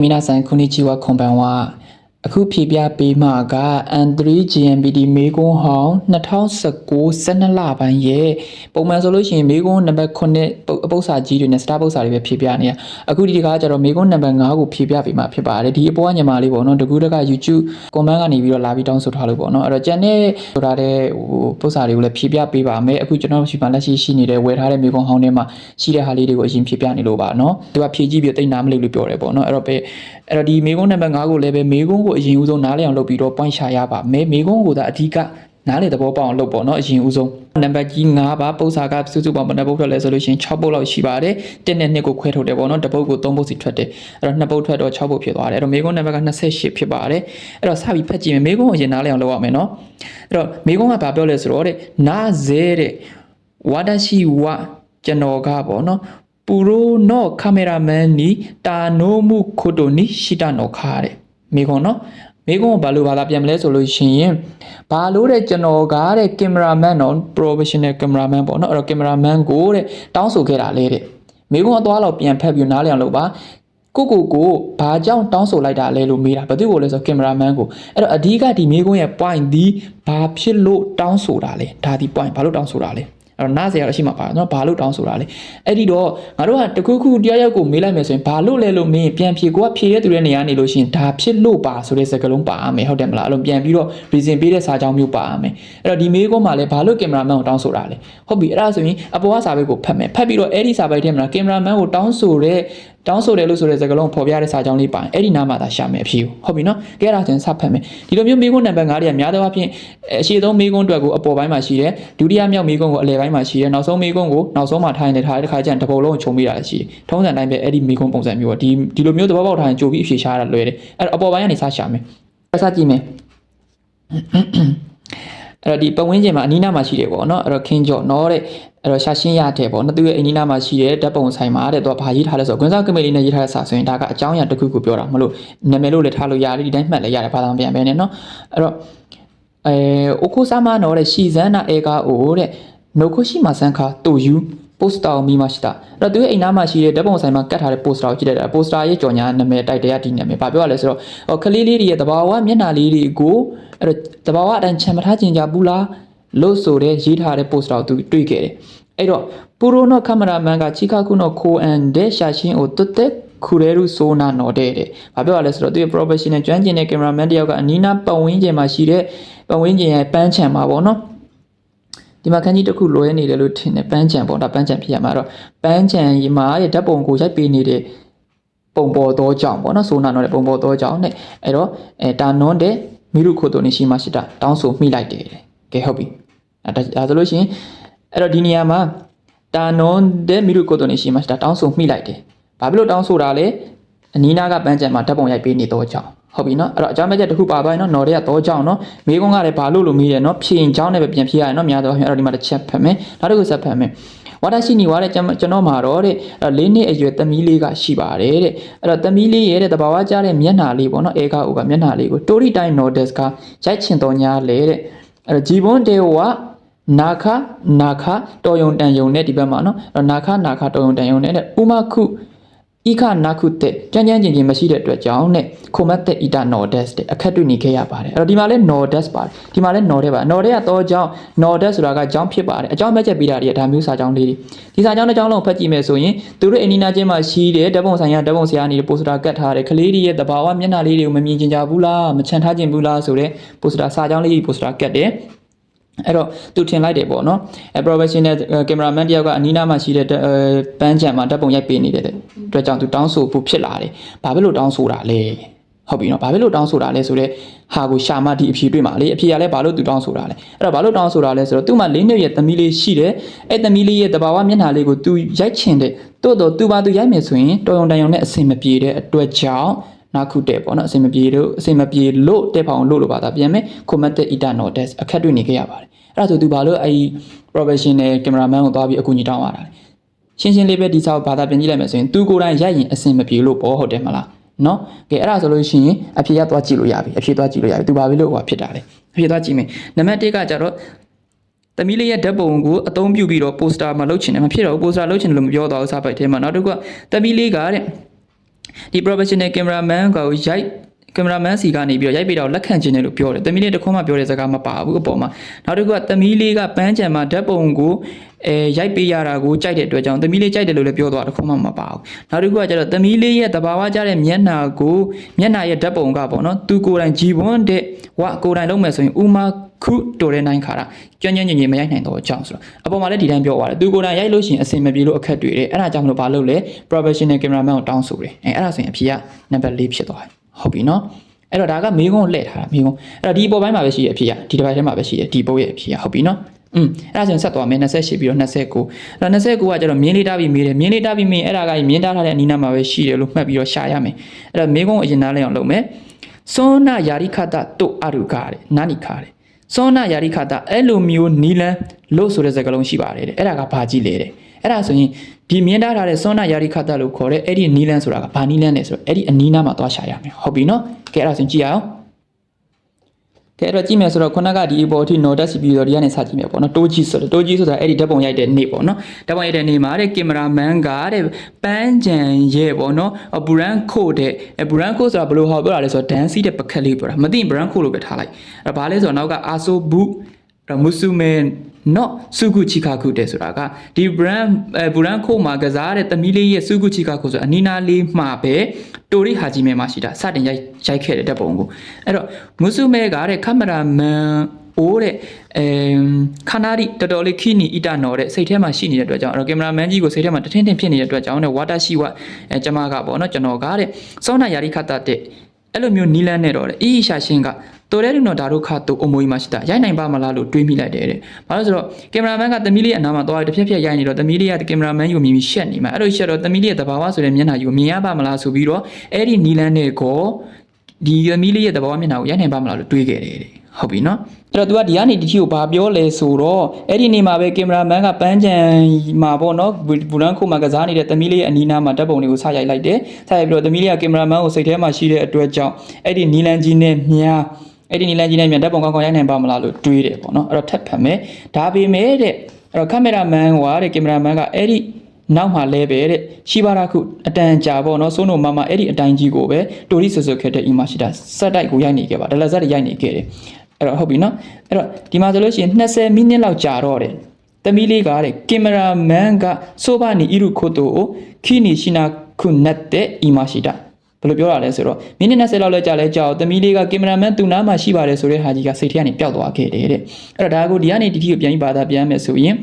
皆さんこんにちはこんばんは。 အခုဖြေပြပေးမှာက N3 GMPD မေကွန်းဟောင်း2019 12လပိုင်းရဲ့ပုံမှန်ဆိုလို့ရှိရင်မေကွန်းနံပါတ်9ပုတ်အပု္ပ္ပစာကြီးတွေနဲ့စတာပု္ပ္ပစာတွေပဲဖြေပြနေရအခုဒီတခါကျတော့မေကွန်းနံပါတ်5ကိုဖြေပြပေးမှာဖြစ်ပါတယ်ဒီအပေါ်ကညီမလေးပေါ့နော်တကူတက YouTube comment ကနေပြီးတော့လာပြီးတောင်းဆိုထားလို့ပေါ့နော်အဲ့တော့ကျန်တဲ့ဆိုထားတဲ့ဟိုပု္ပ္ပစာတွေကိုလည်းဖြေပြပေးပါမယ်အခုကျွန်တော်ရှိမှလက်ရှိရှိနေတဲ့ဝယ်ထားတဲ့မေကွန်းဟောင်းထဲမှာရှိတဲ့ဟာလေးတွေကိုအရင်ဖြေပြနေလို့ပါနော်သူကဖြေကြည့်ပြီးတိတ်နားမလို့လို့ပြောတယ်ပေါ့နော်အဲ့တော့ပဲအဲ့တော့ဒီမေကွန်းနံပါတ်5ကိုလည်းပဲမေကွန်းကိုအရင်ဦးဆုံးနားလည်အောင်လုပ်ပြီးတော့ point ရှာရပါမယ်မေကွန်းကိုသာအဓိကနားလေသဘောပေါက်အောင်လုပ်ပေါ့နော်အရင်ဦးဆုံးနံပါတ်ကြီး9ပါပု္ပ္ပစာကစုစုပေါင်းဘယ်နှပုတ်ထွက်လဲဆိုလို့ရှိရင်6ပုတ်လောက်ရှိပါတယ်1နဲ့2ကိုခွဲထုတ်တယ်ပေါ့နော်တစ်ပုတ်ကို3ပုတ်စီထွက်တယ်အဲ့တော့2ပုတ်ထွက်တော့6ပုတ်ဖြစ်သွားတယ်အဲ့တော့မေကွန်းနံပါတ်က28ဖြစ်ပါတယ်အဲ့တော့စပြီးဖတ်ကြည့်မယ်မေကွန်းကိုအရင်နားလည်အောင်လုပ်ရမယ်နော်အဲ့တော့မေကွန်းကဘာပြောလဲဆိုတော့တဲ့နာဇဲတဲ့ဝါဒရှိဝကျွန်တော်ကပေါ့နော်ပူရိုနော့ကာမရာမန်နီတာနိုမှုခိုတိုနီရှိတာနော်ခါတဲ့ မေကွန်းနော်မေကွန်းကဘာလို့ဘာသာပြန်မလဲဆိုလို့ရှိရင်ဘာလို့တဲ့ကျွန်တော်ကတဲ့ကင်မရာမန်နော် professional cameraman ပေါ့နော်အဲ့တော့ကင်မရာမန်ကိုတဲ့တောင်းဆိုခဲ့တာလေတဲ့မေကွန်းအသွားတော့ပြန်ဖက်ပြီးနားလည်အောင်လုပ်ပါကိုကိုကိုဘာကြောင့်တောင်းဆိုလိုက်တာလဲလို့မေးတာဘယ်သူကိုလဲဆိုကင်မရာမန်ကိုအဲ့တော့အဓိကဒီမေကွန်းရဲ့ point ဒီဘာဖြစ်လို့တောင်းဆိုတာလဲဒါဒီ point ဘာလို့တောင်းဆိုတာလဲအဲ့ တော့နားစရာတော့ရှိမှာပါနော်ဘာလို့တောင်းဆိုတာလဲအဲ့ဒီတော့ငါတို့ကတခုခုတရားရောက်ကိုမေးလိုက်မယ်ဆိုရင်ဘာလို့လဲလို့မင်းပြန်ဖြေကိုကဖြေရတဲ့သူတွေနေရာနေလို့ရှိရင်ဒါဖြစ်လို့ပါဆိုတဲ့စကားလုံးပါရမယ်ဟုတ်တယ်မလားအဲ့လိုပြန်ပြီးတော့ reason ပေးတဲ့စာကြောင်းမျိုးပါရမယ်အဲ့တော့ဒီမေးခွန်းမှာလဲဘာလို့ကင်မရာမန်ကိုတောင်းဆိုတာလဲဟုတ်ပြီအဲ့ဒါဆိုရင်အပေါ်ကစာပေကိုဖတ်မယ်ဖတ်ပြီးတော့အဲ့ဒီစာပေထဲမှာကင်မရာမန်ကိုတောင်းဆိုတဲ့တောင်းဆိုတယ်လို့ဆိုတဲ့စကားလုံးကိုဖော်ပြတဲ့စာကြောင်းလေးပါရင်အဲ့ဒီနားမှာသာရှာမယ်အဖြေကိုဟုတ်ပြီနော်ကဲအဲ့ဒါဆိုရင်စဖတ်မယ်ဒီလိုမျိုးမေးခွန်းနံပါတ်9တွေကများသောအားဖြင့်အရှိဆုံးမေးခွန်းအတွက်ကိုအပေါ်ပိုင်းမှာရှိတယ်ဒုတိယမြောက်မေးခွန်းကိုအလယ်ပိုင်းမှာရှိတယ်နောက်ဆုံးမေးခွန်းကိုနောက်ဆုံးမှာထားရင်လည်းထားတဲ့ခါကျရင်တစ်ပုံလုံးကိုခြုံပေးတာလည်းရှိတယ်ထုံးစံတိုင်းပဲအဲ့ဒီမေးခွန်းပုံစံမျိုးကဒီဒီလိုမျိုးသဘောပေါက်ထားရင်ကြိုပြီးအဖြေရှာရတာလွယ်တယ်အဲ့တော့အပေါ်ပိုင်းကနေစရှာမယ်စကြည့်မယ်အဲ့တော့ဒီပတ်ဝန်းကျင်မှာအနီးနားမှာရှိတယ်ပေါ့နော်အဲ့တော့ခင်းကြော့နော်တဲ့ အဲ့တော့ရှာရှင်းရတဲ့ပေါ့နော်သူရဲ့အနီးနားမှာရှိတဲ့ဓာတ်ပုံဆိုင်မှာတဲ့သူကဘာရေးထားလဲဆိုတော့ကွန်ဆာကမေလေးနဲ့ရေးထားတဲ့စာဆိုရင်ဒါကအကြောင်းအရာတစ်ခုခုပြောတာမလို့နာမည်လို့လည်းထားလို့ရတယ်ဒီတိုင်းမှတ်လည်းရတယ်ဘာသာမပြန်ပဲနဲ့နော်အဲ့တော့အဲအိုကိုဆာမနော်တဲ့ရှီဇန်နာအေကာအိုတဲ့နိုကိုရှိမဆန်ခါတူယူပိုစတာကိုမိမှရှိတာအဲ့တော့သူရဲ့အိမ်နားမှာရှိတဲ့ဓာတ်ပုံဆိုင်မှာကတ်ထားတဲ့ပိုစတာကိုကြည့်လိုက်တာပိုစတာရဲ့ကြော်ညာနာမည်တိုက်တရားဒီနာမည်ဘာပြောရလဲဆိုတော့ဟိုကလေးလေးတွေရဲ့တဘာဝမျက်နှာလေးတွေကိုအဲ့တော့တဘာဝအတိုင်းချန်မထားကျင်ကြဘူးလား လို့ဆိုတဲ့ရေးထားတဲ့ပိုစတာကိုသူတွေ့ခဲ့တယ်အဲ့တော့ပူရိုနောကင်မရာမန်ကချီကာကုနောခိုအန်တဲ့ရှာရှင်းကိုတွတ်တက်ခူရဲရူဆိုနာနော်တဲ့တဲ့။ဘာပြောရလဲဆိုတော့သူရဲ့ professional ကျွမ်းကျင်တဲ့ကင်မရာမန်တယောက်ကအနီးနားပတ်ဝန်းကျင်မှာရှိတဲ့ပတ်ဝန်းကျင်ရဲ့ပန်းချံမှာပေါ့နော်။ဒီမှာခန်းကြီးတစ်ခုလွဲနေတယ်လို့ထင်တယ်ပန်းချံပေါ့ဒါပန်းချံဖြစ်ရမှာတော့ပန်းချံရီမှာရဲ့ဓာတ်ပုံကိုရိုက်ပေးနေတဲ့ပုံပေါ်သောကြောင့်ပေါ့နော်ဆိုနာနော်တဲ့ပုံပေါ်သောကြောင့်တဲ့အဲ့တော့အဲတာနွန်တဲ့မိရုခိုတိုနေရှိမှရှိတာတောင်းဆိုမိလိုက်တယ်တဲ့ကဲဟုတ်ပြီအဲ ဒါဒါဆိုလို့ရှိရင်အဲ့တော့ဒီနေရာမှာတာနွန်တဲ့မိရုခိုတိုနေရှိမှရှိတာတောင်းဆိုမိလိုက်တယ်ဘာဖြစ်လို့တောင်းဆိုတာလဲအနီးနားကပန်းချံမှာဓာတ်ပုံရိုက်ပေးနေသောကြောင့်ဟုတ်ပြီနော်အဲ့တော့အကြောင်းမဲ့ချက်တစ်ခုပါသွားရင်နော်နော်တဲ့ကတော့ကြောင်းနော်မိကုန်းကလည်းဘာလို့လို့မေးတယ်နော်ဖြင်ကြောင်းနဲ့ပဲပြန်ဖြေရရင်နော်များတော့အဲ့တော့ဒီမှာတစ်ချက်ဖတ်မယ်နောက်တစ်ခုဆက်ဖတ်မယ်ဝါဒရှိနေွားတဲ့ကျွန်တော်မှာတော့တဲ့အဲ့လေးနှစ်အရွယ်သမီးလေးကရှိပါတယ်တဲ့အဲ့တော့သမီးလေးရဲ့တဲ့တဘာဝကြားတဲ့မျက်နှာလေးပေါ့နော်အေကာအိုကမျက်နှာလေးကိုတိုရီတိုင်းနော်ဒက်စ်ကရိုက်ချင်တော်ညာလေတဲ့အဲ့တော့ဂျီဘွန်တေဝါ နာခနာခတော်ယုံတန်ယုံနဲ့ဒီဘက်မှာနော်အဲ့တော့နာခနာခတော်ယုံတန်ယုံနဲ့တဲ့ဥမခုဣခနာခုတဲ့ကြမ်းကြမ်းကျင်ကျင်မရှိတဲ့အတွက်ကြောင့်နဲ့ခိုမတ်တဲ့ဣတာနော်ဒက်စ်တဲ့အခက်တွေ့နေခဲ့ရပါတယ်အဲ့တော့ဒီမှာလဲနော်ဒက်စ်ပါတယ်ဒီမှာလဲနော်တဲ့ပါနော်တဲ့ကတော့ကြောင့်နော်ဒက်ဆိုတာကကြောင်းဖြစ်ပါတယ်အကြောင်းမဲ့ချက်ပေးတာတွေကဒါမျိုးစာကြောင်းလေးတွေဒီစာကြောင်းတစ်ကြောင်းလုံးဖတ်ကြည့်မယ်ဆိုရင်သူတို့အနီနာချင်းမှာရှိတဲ့ဓာတ်ပုံဆိုင်ရဓာတ်ပုံဆရာနေတဲ့ပိုစတာကတ်ထားတယ်ကလေးတွေရဲ့တဘာဝမျက်နှာလေးတွေကိုမမြင်ကျင်ကြဘူးလားမချန်ထားကျင်ဘူးလားဆိုတဲ့ပိုစတာစာကြောင်းလေးပိုစတာကတ်တယ် အဲ့တော့သူထင်လိုက်တယ်ပေါ့နော်အဲ professional cameraman တယောက်ကအနီးနားမှာရှိတဲ့ပန်းချံမှာဓာတ်ပုံရိုက်ပေးနေတဲ့အတွက်ကြောင့်သူတောင်းဆိုဖို့ဖြစ်လာတယ်။ဘာဖြစ်လို့တောင်းဆိုတာလဲ။ဟုတ်ပြီနော်။ဘာဖြစ်လို့တောင်းဆိုတာလဲဆိုတော့ဟာကိုရှာမဒီအဖြေတွေ့မှာလေ။အဖြေကလည်းဘာလို့သူတောင်းဆိုတာလဲ။အဲ့တော့ဘာလို့တောင်းဆိုတာလဲဆိုတော့သူ့မှာလေးနှစ်ရဲ့သမီးလေးရှိတယ်။အဲ့သမီးလေးရဲ့တဘာဝမျက်နှာလေးကိုသူရိုက်ချင်တယ်။တို့တော့သူပါသူရိုက်မယ်ဆိုရင်တော်ရုံတန်ရုံနဲ့အဆင်မပြေတဲ့အတွက်ကြောင့် နာခုတဲ့ပေါ့နော်အစင်မပြေလို့အစင်မပြေလို့တက်ဖောင်လို့လို့ပါတာပြန်မယ်ကွန်မတ်တက်အီတာနော်တက်အခက်တွေ့နေခဲ့ရပါတယ်အဲ့ဒါဆိုသူဘာလို့အဲ့ဒီ professional cameraman ကိုသွားပြီးအကူအညီတောင်းရတာလဲရှင်းရှင်းလေးပဲဒီစာကိုဘာသာပြန်ကြည့်လိုက်မယ်ဆိုရင်သူကိုယ်တိုင်ရိုက်ရင်အစင်မပြေလို့ပေါ့ဟုတ်တယ်မလားနော်ကဲအဲ့ဒါဆိုလို့ရှိရင်အဖြေရသွားကြည့်လို့ရပြီအဖြေသွားကြည့်လို့ရပြီသူဘာဖြစ်လို့ဟိုဖြစ်တာလဲအဖြေသွားကြည့်မယ်နံပါတ်1ကကြတော့သမီးလေးရဲ့ဓာတ်ပုံကိုအသုံးပြုပြီးတော့ပိုစတာမှာလုပ်ချင်တယ်မဖြစ်တော့ဘူးပိုစတာလုပ်ချင်တယ်လို့မပြောတော့ဘူးစာပိုက်ထဲမှာနောက်တစ်ခုကသမီးလေးကတဲ့ ဒီ professional cameraman ကိုရိုက်ကင်မရာမန်စီကနေပြီးတော့ရိုက်ပေးတော့လက်ခံခြင်းတယ်လို့ပြောတယ်။သမီးလေးတစ်ခွန်းမှပြောတဲ့စကားမပါဘူးအပေါ်မှာ။နောက်တစ်ခုကသမီးလေးကပန်းချံမှာဓာတ်ပုံကို အဲရိုက်ပေးရတာကိုကြိုက်တဲ့အတွက်ကြောင့်သမီးလေးကြိုက်တယ်လို့လည်းပြောသွားတစ်ခွန်းမှမပါဘူး။နောက်တစ်ခုကကျတော့သမီးလေးရဲ့တဘာဝကြတဲ့မျက်နှာကိုမျက်နှာရဲ့ဓာတ်ပုံကပေါ့နော်။သူကိုယ်တိုင်ကြည်ပွန်းတဲ့ဝကိုယ်တိုင်လုံးမယ်ဆိုရင်ဥမာခုတိုတဲ့နိုင်ခါတာကြွညံ့ညင်ညင်မရိုက်နိုင်တော့အကြောင်းဆိုတော့အပေါ်မှာလည်းဒီတိုင်းပြောသွားတယ်သူကိုယ်တိုင်ရိုက်လို့ရှိရင်အဆင်မပြေလို့အခက်တွေ့တယ်အဲ့ဒါကြောင့်မလို့ဘာလုပ်လဲ professional cameraman ကိုတောင်းဆိုတယ်အဲအဲ့ဒါဆိုရင်အဖြေကနံပါတ်၄ဖြစ်သွားတယ်ဟုတ်ပြီနော်အဲ့တော့ဒါကမေးခွန်းကိုလှည့်ထားတာမေးခွန်းအဲ့တော့ဒီပေါ်ပိုင်းမှာပဲရှိရအဖြေကဒီတစ်ပိုင်းထဲမှာပဲရှိရဒီပုတ်ရဲ့အဖြေကဟုတ်ပြီနော် อืมအဲ့ဒါဆိုရင်ဆက်သွားမယ်28ပြီးတော့29အဲ့တော့29ကကျတော့မြင်းလေးတားပြီးမေးတယ်မြင်းလေးတားပြီးမေးအဲ့ဒါကမြင်းတားထားတဲ့အနီးနားမှာပဲရှိတယ်လို့မှတ်ပြီးတော့ရှာရမယ်အဲ့တော့မေးခွန်းကိုအရင်နားလည်အောင်လုပ်မယ်သောနာယာရိခတတုအရုကတဲ့နာနိခါတဲ့သောနာယာရိခတအဲ့လိုမျိုးနီလန်လို့ဆိုတဲ့စကားလုံးရှိပါတယ်တဲ့အဲ့ဒါကဘာကြည့်လဲတဲ့အဲ့ဒါဆိုရင်ဒီမြင်းတားထားတဲ့သောနာယာရိခတလို့ခေါ်တဲ့အဲ့ဒီနီလန်ဆိုတာကဘာနီလန်လဲဆိုတော့အဲ့ဒီအနီးနားမှာသွားရှာရမယ်ဟုတ်ပြီနော်ကဲအဲ့ဒါဆိုရင်ကြည့်ရအောင် ကဲအဲ့တော့ကြည့်မယ်ဆိုတော့ခုနကဒီအပေါ်အထိ note တက်ပြီးတော့ဒီကနေစကြည့်မယ်ပေါ့နော်တိုးကြီးဆိုတော့တိုးကြီးဆိုတာအဲ့ဒီဓာတ်ပုံရိုက်တဲ့နေ့ပေါ့နော်ဓာတ်ပုံရိုက်တဲ့နေ့မှာတဲ့ကင်မရာမန်ကတဲ့ပန်းကြံရဲ့ပေါ့နော်ဘူရန်ခို့တဲ့ဘူရန်ခို့ဆိုတာဘယ်လိုဟောပြောတာလဲဆိုတော့ဒန်စီတဲ့ပကက်လေးပြောတာမသိဘူရန်ခို့လို့ပဲထားလိုက်အဲ့ဘာလဲဆိုတော့နောက်ကအာဆိုဘူးမုဆုမဲနော် စုကုချီကာခုတဲ့ဆိုတာကဒီ brand အဲ brand ခိုးမှာကစားတဲ့သမီးလေးရဲ့စုကုချီကာခုဆိုအနီနာလေးမှာပဲတိုရီဟာဂျီမဲမှာရှိတာစတင်ရိုက်ရိုက်ခဲ့တဲ့ဓာတ်ပုံကိုအဲ့တော့မုဆုမဲကတဲ့ကင်မရာမန်အိုးတဲ့အဲခနာရီတော်တော်လေးခိနီအီတာနော်တဲ့စိတ်ထဲမှာရှိနေတဲ့အတွက်ကြောင့်အဲ့တော့ကင်မရာမန်ကြီးကိုစိတ်ထဲမှာတထင်းထင်းဖြစ်နေတဲ့အတွက်ကြောင့်တဲ့ဝါတာရှိဝအဲကျမကပေါ့နော်ကျွန်တော်ကတဲ့စောနာယာရီခတ်တဲ့အဲ့လိုမျိုးနီလန်းနဲ့တော့တဲ့အီရှာရှင်းက တော်တဲ့လူတော်ဒါတို့ခါတူအမွေမှာရှိတာရိုက်နိုင်ပါမလားလို့တွေးမိလိုက်တယ်တဲ့။ဘာလို့ဆိုတော့ကင်မရာမန်ကသမီးလေးအနားမှာသွားပြီးတစ်ဖြက်ဖြက်ရိုက်နေတော့သမီးလေးကကင်မရာမန်ကိုမြင်ပြီးရှက်နေမှာအဲ့လိုရှက်တော့သမီးလေးရဲ့တဘာဝဆိုတဲ့မျက်နှာကြီးကိုမြင်ရပါမလားဆိုပြီးတော့အဲ့ဒီနီလန်းနဲ့ကိုဒီသမီးလေးရဲ့တဘာဝမျက်နှာကိုရိုက်နိုင်ပါမလားလို့တွေးခဲ့တယ်တဲ့။ဟုတ်ပြီနော်။အဲ့တော့ तू ကဒီကနေဒီထီကိုဘာပြောလဲဆိုတော့အဲ့ဒီနေမှာပဲကင်မရာမန်ကပန်းချံမှာပေါ့နော်ဘူရန်ခုမှာကစားနေတဲ့သမီးလေးရဲ့အနီးနားမှာဓာတ်ပုံတွေကိုစရိုက်လိုက်တယ်။စရိုက်ပြီးတော့သမီးလေးကကင်မရာမန်ကိုစိတ်ထဲမှာရှိတဲ့အတွက်ကြောင့်အဲ့ဒီနီလန်ကြီးနဲ့မြား အဲ့ဒီနီလန်ကြီးနဲ့မြန်ဓာတ်ပုံကောင်းကောင်းရိုက်နိုင်ပါမလားလို့တွေးတယ်ပေါ့နော်အဲ့တော့ထပ်ဖတ်မယ်ဒါပေမဲ့တဲ့အဲ့တော့ကင်မရာမန်ကတဲ့ကင်မရာမန်ကအဲ့ဒီနောက်မှာလဲပဲတဲ့ရှိပါရခုအတန်ကြာပေါ့နော်စိုးနိုမမအဲ့ဒီအတိုင်းကြီးကိုပဲတိုရီဆွဆွခဲ့တဲ့ image တာစက်တိုက်ကိုရိုက်နေခဲ့ပါဒလဇက်ရိုက်နေခဲ့တယ်အဲ့တော့ဟုတ်ပြီနော်အဲ့တော့ဒီမှာဆိုလို့ရှိရင်20မိနစ်လောက်ကြာတော့တယ်သမီးလေးကတဲ့ကင်မရာမန်ကဆိုဘာနီအီရုခိုတိုကိုခီနီရှိနာခုနတ်တဲ့ image တာ ဘယ်လိုပြောရလဲဆိုတော့မိနစ်20လောက်လဲကြာလဲကြာတော့သမီးလေးကကင်မရာမန်သူ့နားမှာရှိပါတယ်ဆိုတဲ့ဟာကြီးကစိတ်ထဲကနေပျောက်သွားခဲ့တယ်တဲ့အဲ့တော့ဒါကိုဒီကနေဒီထိကိုပြန်ပြီးဘာသာပြန်မယ်ဆိုရင်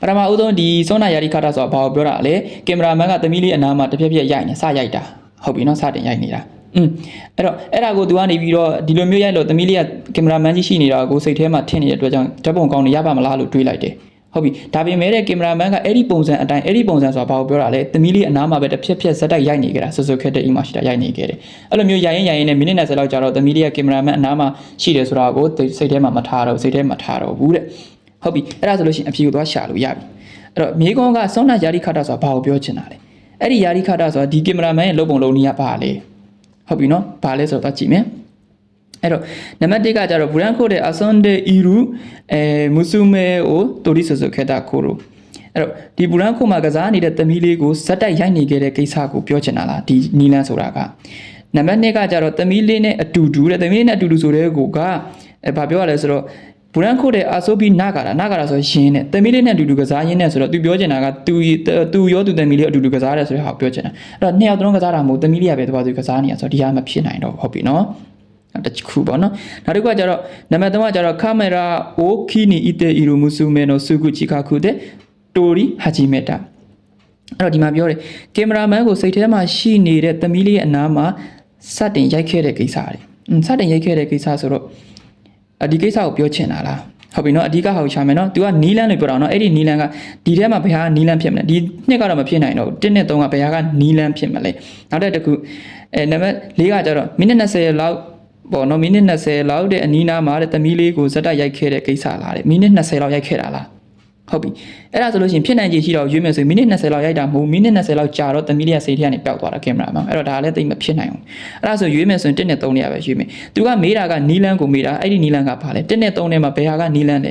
ပထမဦးဆုံးဒီစောနာယာရီခါတာဆိုတာဘာကိုပြောတာလဲကင်မရာမန်ကသမီးလေးအနားမှာတစ်ပြက်ပြက်ရိုက်နေစရိုက်တာဟုတ်ပြီနော်စတင်ရိုက်နေတာอืมအဲ့တော့အဲ့ဒါကိုသူကနေပြီးတော့ဒီလိုမျိုးရိုက်လို့သမီးလေးကကင်မရာမန်ကြီးရှိနေတာကိုစိတ်ထဲမှာထင်နေတဲ့အတွက်ကြောင့်ဓာတ်ပုံကောင်းနေရပါမလားလို့တွေးလိုက်တယ် ဟုတ်ပြီဒါပေမဲ့တဲ့ကင်မရာမန်ကအဲ့ဒီပုံစံအတိုင်းအဲ့ဒီပုံစံဆိုတာဘာကိုပြောတာလဲသမီးလေးအနားမှာပဲတစ်ဖြက်ဖြက်ဇက်တိုက်ရိုက်နေကြတာဆွဆွခက်တဲ့ image တာရိုက်နေခဲ့တယ်အဲ့လိုမျိုးရိုက်ရင်ရိုက်ရင်နဲ့မိနစ်20လောက်ကြာတော့သမီးလေးကကင်မရာမန်အနားမှာရှိတယ်ဆိုတာကိုစိတ်ထဲမှာမထားတော့စိတ်ထဲမှာထားတော့ဘူးတဲ့ဟုတ်ပြီအဲ့ဒါဆိုလို့ရှိရင်အဖြေကိုသွားရှာလို့ရပြီအဲ့တော့မြေကွန်ကစောနာယာရီခါတာဆိုတာဘာကိုပြောချင်တာလဲအဲ့ဒီယာရီခါတာဆိုတာဒီကင်မရာမန်ရဲ့လုံပုံလုံနည်းကဘာလဲဟုတ်ပြီနော်ဘာလဲဆိုတော့ကြည့်မယ် အဲ့တော့နံပါတ်1ကကြတော့ဘူရန်ခိုတဲ့ Asonde Iru အဲမူဆူမဲကိုတိုရီဆိုဆိုခဲ့တာခိုရိုအဲ့တော့ဒီဘူရန်ခိုမှာကစားနေတဲ့သမီးလေးကိုဇက်တိုက်ရိုက်နေခဲ့တဲ့ကိစ္စကိုပြောချင်တာလားဒီနီလန်ဆိုတာကနံပါတ်2ကကြတော့သမီးလေးနဲ့အတူတူတဲ့သမီးလေးနဲ့အတူတူဆိုတဲ့ကိုကအဲဘာပြောရလဲဆိုတော့ဘူရန်ခိုတဲ့အာဆိုဘီနာကာတာနာကာတာဆိုရင်းနဲ့သမီးလေးနဲ့အတူတူကစားရင်းနဲ့ဆိုတော့သူပြောချင်တာကသူသူရောသူသမီးလေးအတူတူကစားတယ်ဆိုတဲ့ဟာကိုပြောချင်တာအဲ့တော့နှစ်ယောက်သုံးကစားတာမဟုတ်သမီးလေးကပဲတပါးသူကစားနေရဆိုတော့ဒီဟာမဖြစ်နိုင်တော့ဟုတ်ပြီနော် တစ်ခုပေါ့နော်နောက်တစ်ခုကကျတော့နံပါတ်3ကကျတော့ကာမရာအိုခီနီအီတေအီရူမူဆူမေနိုဆူဂူချီကာခုတဲ့တိုရီဟာဂျီမက်တာအဲ့တော့ဒီမှာပြောတယ်ကင်မရာမန်ကိုစိတ်ထဲမှာရှိနေတဲ့သမီးလေးရဲ့အနားမှာစတင်ရိုက်ခဲ့တဲ့ကိစ္စတွေอืมစတင်ရိုက်ခဲ့တဲ့ကိစ္စဆိုတော့အဒီကိစ္စကိုပြောချင်တာလားဟုတ်ပြီနော်အဓိကဟာကိုရှာမယ်နော် तू ကနီလန်လို့ပြောတာနော်အဲ့ဒီနီလန်ကဒီထဲမှာဘယ်ဟာနီလန်ဖြစ်မလဲဒီနှစ်ကတော့မဖြစ်နိုင်တော့ဘူး1နဲ့3ကဘယ်ဟာကနီလန်ဖြစ်မလဲနောက်တစ်ခုအဲနံပါတ်4ကကျတော့မိနစ်20လောက် ပေါ့နော်မိနစ်20လောက်တဲ့အနီးနားမှာတဲ့သမီးလေးကိုဇက်တက်ရိုက်ခဲ့တဲ့ကိစ္စလားတဲ့မိနစ်20လောက်ရိုက်ခဲ့တာလားဟုတ်ပြီအဲ့ဒါဆိုလို့ရှိရင်ဖြစ်နိုင်ခြေရှိတော့ရွေးမယ်ဆိုရင်မိနစ်20လောက်ရိုက်တာမဟုတ်မိနစ်20လောက်ကြာတော့သမီးလေးကစိတ်ထဲကနေပျောက်သွားတာကင်မရာမှာအဲ့တော့ဒါလည်းတိတ်မဖြစ်နိုင်ဘူးအဲ့ဒါဆိုရွေးမယ်ဆိုရင်1နဲ့3နဲ့ပဲရွေးမယ်သူကမေးတာကနီလန်ကိုမေးတာအဲ့ဒီနီလန်ကဘာလဲ1နဲ့3နဲ့မှာဘယ်ဟာကနီလန်လဲ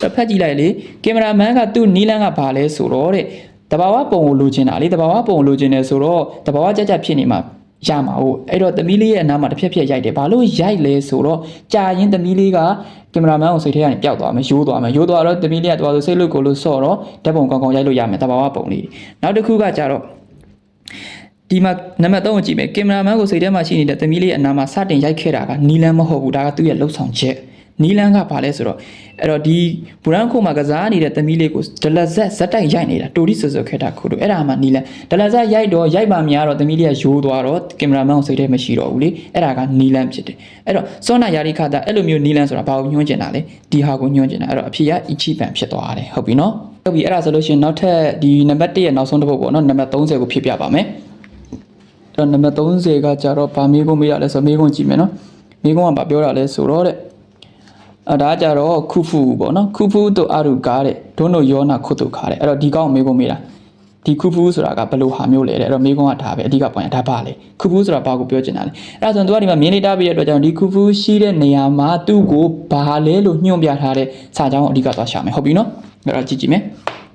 တော့ဖတ်ကြည့်လိုက်လေကင်မရာမန်ကသူ့နီလန်ကဘာလဲဆိုတော့တဲ့တတဘာဝပုံကိုလိုချင်တာလေတဘာဝပုံကိုလိုချင်တယ်ဆိုတော့တဘာဝကြကြဖြစ်နေမှာ ရမှာဟုတ်အဲ့တော့သမီးလေးရဲ့အနားမှာတစ်ဖြက်ဖြက်ရိုက်တယ်ဘာလို့ရိုက်လဲဆိုတော့ကြာရင်သမီးလေးကကင်မရာမန်ကိုစိတ်ထဲကနေပျောက်သွားမယ်ရိုးသွားမယ်ရိုးသွားတော့သမီးလေးကသွားဆိုစိတ်လို့ကိုလို့ဆော့တော့ဓာတ်ပုံကောင်းကောင်းရိုက်လို့ရမယ်တဘာဝပုံလေးနောက်တစ်ခုကကြတော့ဒီမှာနံပါတ်3ကိုကြည့်မယ်ကင်မရာမန်ကိုစိတ်ထဲမှာရှိနေတဲ့သမီးလေးရဲ့အနားမှာစတင်ရိုက်ခဲ့တာကနီလန်မဟုတ်ဘူးဒါကသူ့ရဲ့လှုပ်ဆောင်ချက် နီလန်ကဘာလဲဆိုတော့အဲ့တော့ဒီဘူရန်ခုမှာကစားနေတဲ့သမီးလေးကိုဒလဇက်ဇက်တိုက်ရိုက်နေတာတိုဒီဆူဆူခဲ့တာခုတို့အဲ့ဒါမှနီလန်ဒလဇက်ရိုက်တော့ရိုက်ပါများတော့သမီးလေးကရိုးသွားတော့ကင်မရာမန်ကိုစိတ်ထဲမရှိတော့ဘူးလေအဲ့ဒါကနီလန်ဖြစ်တယ်အဲ့တော့စောနာယာရီခတာအဲ့လိုမျိုးနီလန်ဆိုတာဘာကိုညွှန်းကျင်တာလဲဒီဟာကိုညွှန်းကျင်တာအဲ့တော့အဖြေကအီချီပန်ဖြစ်သွားတယ်ဟုတ်ပြီနော်ဟုတ်ပြီအဲ့ဒါဆိုလို့ရှိရင်နောက်ထပ်ဒီနံပါတ်1ရဲ့နောက်ဆုံးတစ်ပုဒ်ပေါ့နော်နံပါတ်30ကိုဖြည့်ပြပါမယ်အဲ့တော့နံပါတ်30ကကြတော့ဗာမေးခွန်းမေးရလဲဆိုမေးခွန်းကြည့်မယ်နော်မေးခွန်းကဗာပြောတာလဲဆိုတော့တဲ့ အဲ့ဒါကကြတော့ခုဖူပေါ့နော်ခုဖူတို့အရုကားတဲ့ဒုံတို့ယောနာခုတ်တို့ခါတဲ့အဲ့တော့ဒီကောင်းမေးခွန်းမေးတာဒီခုဖူဆိုတာကဘယ်လိုဟာမျိုးလဲတဲ့အဲ့တော့မေးခွန်းကဒါပဲအဓိက point ဒါပါလေခုဖူဆိုတာဘာကိုပြောချင်တာလဲအဲ့ဒါဆိုရင်သူကဒီမှာမြင်နေတာပြတဲ့အတွက်ကြောင့်ဒီခုဖူရှိတဲ့နေရာမှာသူ့ကိုဘာလဲလို့ညွှန်ပြထားတဲ့စာကြောင်းကိုအဓိကသွားရှာမယ်ဟုတ်ပြီနော်အဲ့တော့ကြည့်ကြည့်မယ်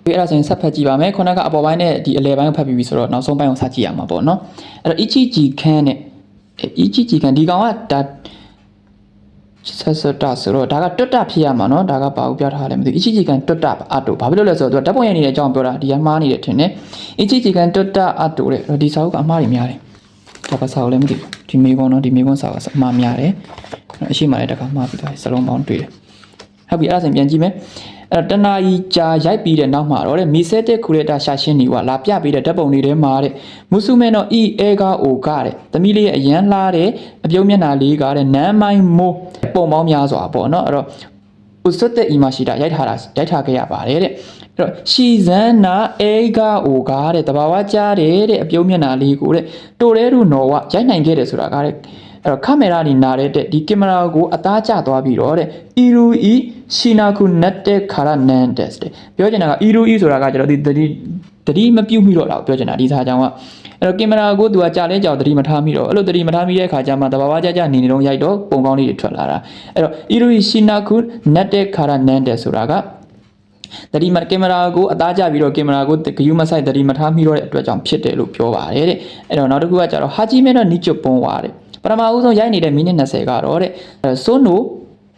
ဒီအဲ့ဒါဆိုရင်ဆက်ဖတ်ကြည့်ပါမယ်ခုနကအပေါ်ပိုင်းနဲ့ဒီအလယ်ပိုင်းကိုဖတ်ပြီးပြီဆိုတော့နောက်ဆုံးပိုင်းကိုစကြည့်ရမှာပေါ့နော်အဲ့တော့ ichiji kan နဲ့ ichiji kan ဒီကောင်ကဒါ ဆက်စတာဆိုတော့ဒါကတွတ်တာဖြစ်ရမှာနော်ဒါကဘာကိုပြောထားလဲမသိဘူး ichiji kan တွတ်တာအတူဘာဖြစ်လို့လဲဆိုတော့သူကဓာတ်ပုံရနေတဲ့အကြောင်းပြောတာဒီကမှားနေတယ်ထင်တယ် ichiji kan တွတ်တာအတူတဲ့ဒီစာအုပ်ကအမှားတွေများတယ်ဒါကစာအုပ်လည်းမသိဘူးဒီမေကွန်နော်ဒီမေကွန်စာကအမှားများတယ်အရှိမှလည်းတခါမှားပြီးသွားစလုံးပေါင်းတွေ့တယ်ဟုတ်ပြီအဲ့ဒါဆိုရင်ပြန်ကြည့်မယ် အဲ့တော့တနာကြီးကြာရိုက်ပြီးတဲ့နောက်မှာတော့တဲ့မီဆက်တဲ့ခူရတာရှာရှင်းနေကလာပြပေးတဲ့ဓာတ်ပုံတွေထဲမှာတဲ့မုဆုမဲနော်ဤအဲကာအိုကတဲ့သမီးလေးရဲ့အရန်လာတဲ့အပြုံးမျက်နှာလေးကတဲ့နမ်းမိုင်းမိုးပုံပေါင်းများစွာပေါ့နော်အဲ့တော့ဥစတဲ့ image တာရိုက်ထားတာရိုက်ထားခဲ့ရပါတယ်တဲ့အဲ့တော့ရှီဇန်နာအဲကာအိုကတဲ့တဘာဝကြားတယ်တဲ့အပြုံးမျက်နှာလေးကိုတဲ့တိုရဲရူနော်ဝရိုက်နိုင်ခဲ့တယ်ဆိုတာကတဲ့ အဲ့တော့ကင်မရာနေနာတဲ့တဲ့ဒီကင်မရာကိုအသားကျသွားပြီးတော့တဲ့အီရူအီရှီနာကူနက်တဲ့ခါရနန်တက်တဲ့ပြောချင်တာကအီရူအီဆိုတာကကျတော့ဒီတတိတတိမပြုတ်မိတော့တာကိုပြောချင်တာဒီစာကြောင်ကအဲ့တော့ကင်မရာကိုသူကကြာလဲကြောင်တတိမထားမိတော့အဲ့လိုတတိမထားမိတဲ့အခါကျမှတဘာဝကြကြနေနေတော့ရိုက်တော့ပုံကောင်းလေးတွေထွက်လာတာအဲ့တော့အီရူအီရှီနာကူနက်တဲ့ခါရနန်တက်ဆိုတာကတတိမကင်မရာကိုအသားကျပြီးတော့ကင်မရာကိုဂယူးမဆိုင်တတိမထားမိတော့တဲ့အတွက်ကြောင့်ဖြစ်တယ်လို့ပြောပါတယ်တဲ့အဲ့တော့နောက်တစ်ခုကကျတော့ဟာဂျီမဲတော့နီချွပွန်ဝါတဲ့ပ ထမဦးဆုံးရိုက်နေတဲ့မိနစ်20ကတော့တဲ့ဆိုနို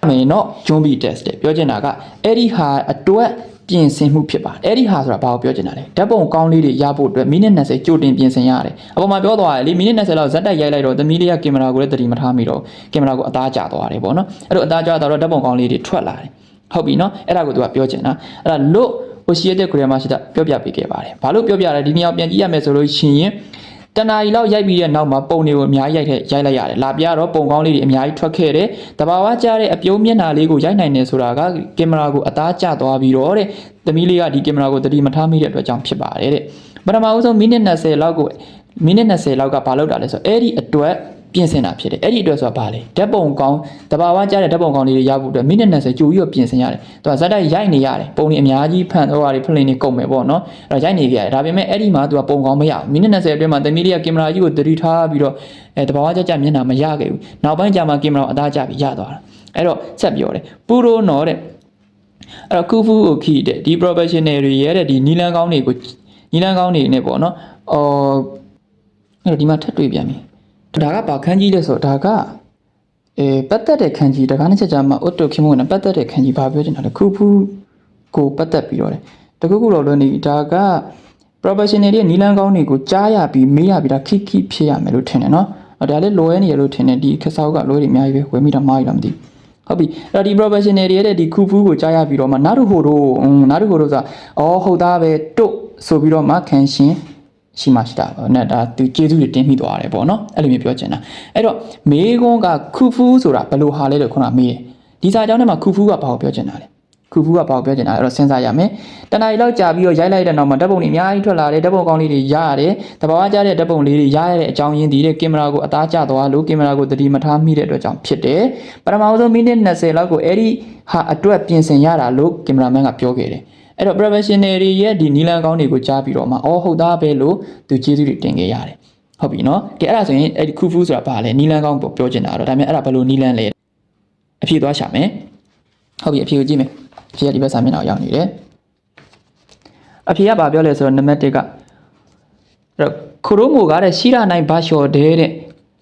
မင်းတော့ဂျွန်ဘီတက်စ်တဲ့ပြောချင်တာကအဲ့ဒီဟာအတွက်ပြင်ဆင်မှုဖြစ်ပါတယ်အဲ့ဒီဟာဆိုတာဘာကိုပြောချင်တာလဲဓာတ်ပုံကောင်းလေးတွေရဖို့အတွက်မိနစ်20ကြိုတင်ပြင်ဆင်ရတယ်အပေါ်မှာပြောသွားတယ်လေမိနစ်20လောက်ဇက်တက်ရိုက်လိုက်တော့သမီးလေးကကင်မရာကိုလည်းတတိမထားမိတော့ကင်မရာကိုအသားကျသွားတယ်ပေါ့နော်အဲ့တော့အသားကျသွားတော့ဓာတ်ပုံကောင်းလေးတွေထွက်လာတယ်ဟုတ်ပြီနော်အဲ့ဒါကိုသူကပြောချင်တာအဲ့ဒါလို့ဟိုရှိရတဲ့ grammar ရှိတာပြောပြပေးခဲ့ပါတယ်ဘာလို့ပြောပြလဲဒီနေရာပြန်ကြည့်ရမယ်ဆိုလို့ရှိရင် တနာရီလောက်ရိုက်ပြီးတဲ့နောက်မှာပုံတွေကိုအများကြီးရိုက်ခဲ့ရိုက်လိုက်ရတယ်။လာပြတော့ပုံကောင်းလေးတွေအများကြီးထွက်ခဲ့တယ်။တဘာဝကျတဲ့အပြုံးမျက်နှာလေးကိုရိုက်နိုင်တယ်ဆိုတာကကင်မရာကိုအသားကျသွားပြီးတော့တဲ့။သမီးလေးကဒီကင်မရာကိုတတိမထားမိတဲ့အတွက်ကြောင့်ဖြစ်ပါတယ်တဲ့။ပထမဦးဆုံးမိနစ်20လောက်ကိုမိနစ်20လောက်ကဘာလုပ်တာလဲဆိုတော့အဲ့ဒီအတွက် ပြင်ဆင်တာဖြစ်တယ်အဲ့ဒီအတွက်ဆိုတာဘာလဲဓာတ်ပုံကောင်းတဘာဝကျတဲ့ဓာတ်ပုံကောင်းလေးတွေရဖို့အတွက်မိနစ်20ကြိုပြီးတော့ပြင်ဆင်ရတယ်သူကဇက်တိုက်ရိုက်နေရတယ်ပုံတွေအများကြီးဖန်တော့ရတယ်ဖလင်တွေကုန်မယ်ပေါ့နော်အဲ့တော့ရိုက်နေကြရတယ်ဒါပေမဲ့အဲ့ဒီမှာသူကပုံကောင်းမရဘူးမိနစ်20အတွင်းမှာသမီးလေးကကင်မရာကြီးကိုတတိထားပြီးတော့အဲတဘာဝကျကျမျက်နှာမရခဲ့ဘူးနောက်ပိုင်းကျမှကင်မရာအသားကျပြီးရသွားတာအဲ့တော့ဆက်ပြောတယ်ပူရိုနော်တဲ့အဲ့တော့ကူဖူကိုခီတဲ့ဒီ professional တွေရဲ့တဲ့ဒီနီလန်းကောင်းတွေကိုနီလန်းကောင်းတွေနဲ့ပေါ့နော်အော်အဲ့တော့ဒီမှာထပ်တွေ့ပြန်ပြီ ဒါကဘာခန်းကြီးလဲဆိုတော့ဒါကအဲပတ်သက်တဲ့ခန်းကြီးတကားနှစ်ချက်ကြားမှာအတ်တိုခင်မို့နဲ့ပတ်သက်တဲ့ခန်းကြီးဘာပြောချင်တာလဲကူဖူကိုပတ်သက်ပြီးတော့တယ်တကူကူတော့လွန်နေပြီဒါက professional ရဲ့နီလန်းကောင်းတွေကိုကြားရပြီးမေးရပြီးဒါခိခိဖြစ်ရမယ်လို့ထင်တယ်နော်အဲ့ဒါလည်းလိုရဲနေရလို့ထင်တယ်ဒီခက်ဆောက်ကလိုရဲအများကြီးပဲဝယ်မိတာမှားရလားမသိဘူးဟုတ်ပြီအဲ့တော့ဒီ professional တွေရဲ့ဒီခုဖူးကိုကြားရပြီးတော့မှနားရူဟိုတို့နားရူဟိုတို့ဆိုတာအော်ဟုတ်သားပဲတုတ်ဆိုပြီးတော့မှခံရှင် ရှိမှရှိတာပေါ့နဲ့ဒါသူကျေးဇူးတွေတင်းမိသွားတယ်ပေါ့နော်အဲ့လိုမျိုးပြောချင်တာအဲ့တော့မေးခွန်းကခုဖူးဆိုတာဘယ်လိုဟာလဲလို့ခုနမေးတယ်ဒီစာကြောင်းထဲမှာခုဖူးကဘာကိုပြောချင်တာလဲခုဖူးကဘာကိုပြောချင်တာလဲအဲ့တော့စဉ်းစားရမယ်တဏှာရီလောက်ကြာပြီးတော့ရိုက်လိုက်တဲ့နောက်မှာဓာတ်ပုံတွေအများကြီးထွက်လာတယ်ဓာတ်ပုံကောင်းလေးတွေရရတယ်တဘာဝကျတဲ့ဓာတ်ပုံလေးတွေရရတဲ့အကြောင်းရင်းဒီတဲ့ကင်မရာကိုအသားကျသွားလို့ကင်မရာကိုတတိမထားမိတဲ့အတွက်ကြောင့်ဖြစ်တယ်ပထမဆုံးမိနစ်20လောက်ကိုအဲ့ဒီဟာအတွက်ပြင်ဆင်ရတာလို့ကင်မရာမန်ကပြောခဲ့တယ် အဲ့တော့ professional တွေရဲ့ဒီနီလန်ကောင်းတွေကိုကြားပြီးတော့မှအော်ဟုတ်သားပဲလို့သူကျေးဇူးတွေတင်ခဲ့ရတယ်ဟုတ်ပြီနော်ကဲအဲ့ဒါဆိုရင်အဲ့ဒီခုဖူးဆိုတာဘာလဲနီလန်ကောင်းကိုပြောချင်တာတော့ဒါပေမဲ့အဲ့ဒါဘယ်လိုနီလန်လဲအဖြေသွားရှာမယ်ဟုတ်ပြီအဖြေကိုကြည့်မယ်အဖြေကဒီဘက်စာမျက်နှာကိုရောက်နေတယ်အဖေကဗာပြောလဲဆိုတော့နံပါတ်1ကအဲ့တော့ခရိုးမိုကားတဲ့ရှိရနိုင်ဘာလျှော်တဲ့တဲ့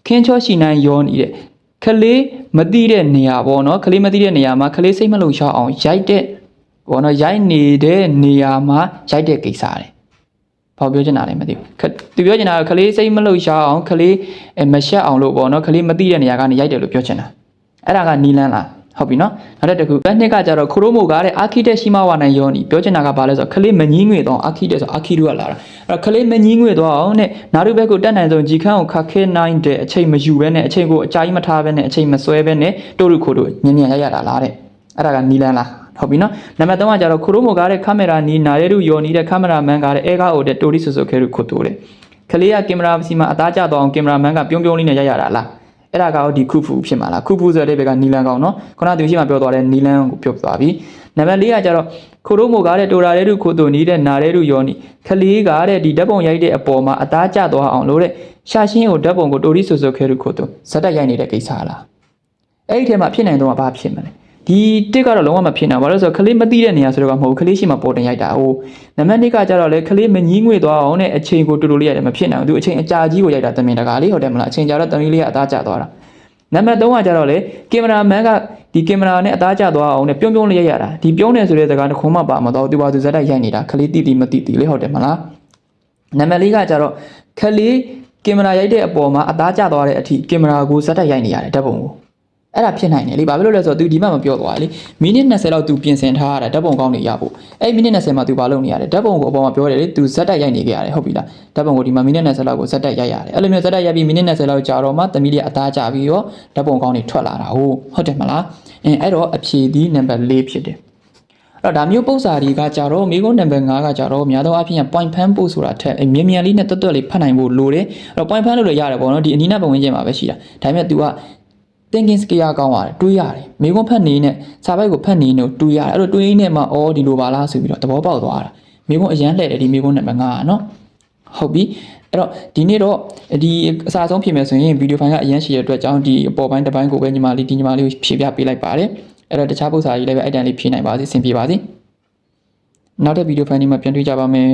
ခင်းချောရှိနိုင်ယောနေတဲ့ခလေးမတိတဲ့နေရာပေါ့နော်ခလေးမတိတဲ့နေရာမှာခလေးစိတ်မလုံရှောက်အောင်ရိုက်တဲ့ ပေါ့နော်ရိုက်နေတဲ့နေရာမှာရိုက်တဲ့ကိစ္စတဲ့ဘာပြောချင်တာလဲမသိဘူးခသူပြောချင်တာကခလေးစိတ်မလို့ရှားအောင်ခလေးအဲမရှက်အောင်လို့ပေါ့နော်ခလေးမသိတဲ့နေရာကနေရိုက်တယ်လို့ပြောချင်တာအဲ့ဒါကနီလန်းလားဟုတ်ပြီနော်နောက်တစ်ခုဘက်နှစ်ကကြတော့ခရိုမိုကတဲ့အာခီတက်ရှိမဝနိုင်ယောနီပြောချင်တာကဘာလဲဆိုတော့ခလေးမငင်းငွေတော့အာခီတက်ဆိုအာခီတို့ကလာတာအဲ့တော့ခလေးမငင်းငွေတော့အောင်နဲ့နာရုဘက်ကိုတက်နိုင်ဆုံးဂျီခန်းကိုခခဲနိုင်တဲ့အချိန်မယူဘဲနဲ့အချိန်ကိုအကြာကြီးမထားဘဲနဲ့အချိန်မဆွဲဘဲနဲ့တိုရုခိုတို့ညင်ညင်ရရတာလားတဲ့အဲ့ဒါကနီလန်းလား ဟုတ်ပြီနော်နံပါတ်3ကကြတော့ခရိုမိုကားတဲ့ကင်မရာနီးနာရဲတို့ယောနီးတဲ့ကင်မရာမန်ကားတဲ့အဲကားအိုတဲ့တိုရီဆိုဆိုခဲတို့ခုတ်တိုးတယ်ခလေးကကင်မရာစီမှာအသားကျတော့အောင်ကင်မရာမန်ကပြုံးပြုံးလေးနဲ့ရရတာလားအဲ့ဒါကတော့ဒီခုဖူဖြစ်မှာလားခုဖူဆိုတဲ့ဘက်ကနီလန်ကောင်နော်ခုနကသူရှိမှပြောသွားတဲ့နီလန်ကိုပြောသွားပြီနံပါတ်4ကကြတော့ခရိုမိုကားတဲ့တိုရာရဲတို့ခုတ်တိုနီးတဲ့နာရဲတို့ယောနီခလေးကတဲ့ဒီဓာတ်ပုံရိုက်တဲ့အပေါ်မှာအသားကျသွားအောင်လို့တဲ့ရှာရှင်းကိုဓာတ်ပုံကိုတိုရီဆိုဆိုခဲတို့ခုတ်တိုဇက်တက်ရိုက်နေတဲ့ကိစ္စလားအဲ့ဒီထဲမှာဖြစ်နိုင်တော့ဘာဖြစ်မလဲ ဒီတစ်ကတော့လုံးဝမဖြစ်နိုင်ဘူးဘာလို့လဲဆိုတော့ခလေးမသိတဲ့နေရာဆိုတော့မဟုတ်ဘူးခလေးရှိမှပေါ်တင်ရိုက်တာဟိုနံပါတ်1ကကြတော့လေခလေးမငီးငွေသွားအောင်နဲ့အချိန်ကိုတူတူလေးရတယ်မဖြစ်နိုင်ဘူးသူအချိန်အကြာကြီးကိုရိုက်တာတမင်တကာလေးဟုတ်တယ်မလားအချိန်ကြာတော့တမင်လေးကအသားကျသွားတာနံပါတ်3ကကြတော့လေကင်မရာမန်ကဒီကင်မရာနဲ့အသားကျသွားအောင်နဲ့ပြုံးပြုံးလေးရိုက်ရတာဒီပြုံးနေဆိုတဲ့စကားတစ်ခုမှပါမတော့သူပါသူဇက်တိုက်ရိုက်နေတာခလေးတိတိမတိတိလေးဟုတ်တယ်မလားနံပါတ်4ကကြတော့ခလေးကင်မရာရိုက်တဲ့အပေါ်မှာအသားကျသွားတဲ့အထိကင်မရာကိုဇက်တိုက်ရိုက်နေရတယ်ဓာတ်ပုံကို အဲ့ဒါဖြစ်နိုင်တယ်လေဘာဖြစ်လို့လဲဆိုတော့ तू ဒီမှာမပြောသွားလေမိနစ်20လောက် तू ပြင်ဆင်ထားရတာဓာတ်ပုံကောင်းနေရဖို့အဲ့မိနစ်20မှာ तू ဘာလုပ်နေရလဲဓာတ်ပုံကိုအပေါ်မှာပြောတယ်လေ तू ဇက်တက်ရိုက်နေခဲ့ရတယ်ဟုတ်ပြီလားဓာတ်ပုံကိုဒီမှာမိနစ်20လောက်ကိုဇက်တက်ရိုက်ရတယ်အဲ့လိုမျိုးဇက်တက်ရိုက်ပြီးမိနစ်20လောက်ကြာတော့မှသမီးလေးအသားကျပြီးတော့ဓာတ်ပုံကောင်းနေထွက်လာတာဟုတ်ဟုတ်တယ်မလားအင်းအဲ့တော့အဖြေဒီနံပါတ်၄ဖြစ်တယ်အဲ့တော့ဒါမျိုးပုံစံတွေကကြတော့မိကုန်းနံပါတ်5ကကြတော့များသောအားဖြင့် point fan ပို့ဆိုတာထက်အဲ့မြန်မြန်လေးနဲ့တွတ်တွတ်လေးဖတ်နိုင်ဖို့လိုတယ်အဲ့တော့ point fan လို့လည်းရတယ်ပေါ့နော်ဒီအနီးနားပတ်ဝန်းကျင်မှာပဲရှိတာဒါပေမဲ့ तू က thinking skill ကောင်းရတယ်တွေးရတယ်မိကုန်းဖတ်နေနဲ့စာပိုက်ကိုဖတ်နေလို့တွေးရတယ်အဲ့လိုတွေးနေမှအော်ဒီလိုပါလားဆိုပြီးတော့သဘောပေါက်သွားတာမိကုန်းအရန်လှည့်တယ်ဒီမိကုန်းနံပါတ်5ကနော်ဟုတ်ပြီအဲ့တော့ဒီနေ့တော့ဒီအစားဆုံးဖြေမယ်ဆိုရင်ဗီဒီယိုဖိုင်ကအရန်ရှိတဲ့အတွက်ကြောင့်ဒီအပေါ်ပိုင်းတစ်ပိုင်းကိုပဲညီမလေးဒီညီမလေးကိုဖြေပြပေးလိုက်ပါတယ်အဲ့တော့တခြားပု္ပ္ပာကြီးလည်းပဲအဲ့တန်လေးဖြေနိုင်ပါစေအဆင်ပြေပါစေနောက်တဲ့ဗီဒီယိုဖိုင်นี้မှာပြန်တွေ့ကြပါမယ်